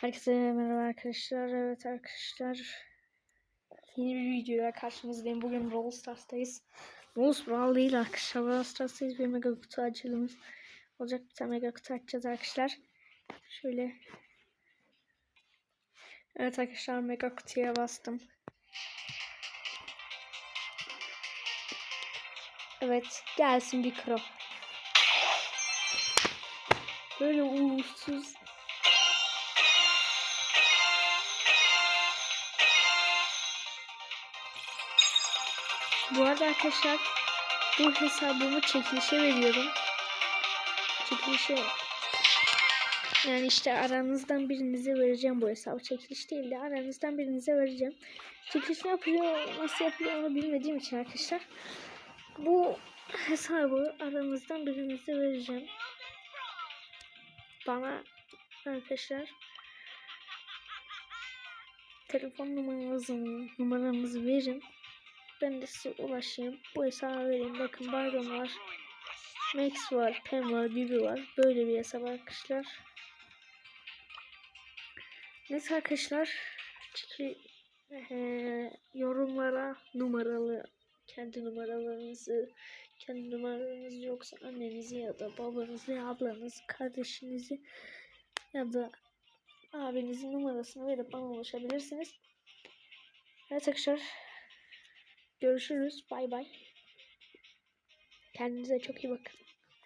Herkese merhaba arkadaşlar. Evet arkadaşlar. Yeni bir videoyla karşınızdayım. Bugün Brawl Stars'tayız. Brawl Brawl değil arkadaşlar. Brawl Stars'tayız. Bir mega kutu açılımız olacak. Bir tane mega kutu açacağız arkadaşlar. Şöyle. Evet arkadaşlar mega kutuya bastım. Evet gelsin bir kro. Böyle uğursuz Bu arada arkadaşlar bu hesabımı çekilişe veriyorum. Çekilişe yani işte aranızdan birinize vereceğim bu hesabı. Çekiliş değil de aranızdan birinize vereceğim. Çekiliş ne yapıyor, nasıl yapıyor onu bilmediğim için arkadaşlar. Bu hesabı aranızdan birinize vereceğim. Bana arkadaşlar telefon numaranızı, numaranızı verin. Ben de size ulaşayım. Bu hesaba vereyim. Bakın Byron var. Max var. Pam var. Bibi var. Böyle bir hesap arkadaşlar. Neyse arkadaşlar. Çünkü eee, yorumlara numaralı kendi numaralarınızı kendi numaranız yoksa annenizi ya da babanızı ya ablanızı kardeşinizi ya da abinizin numarasını verip bana ulaşabilirsiniz. Evet arkadaşlar Görüşürüz. Bay bay. Kendinize çok iyi bakın.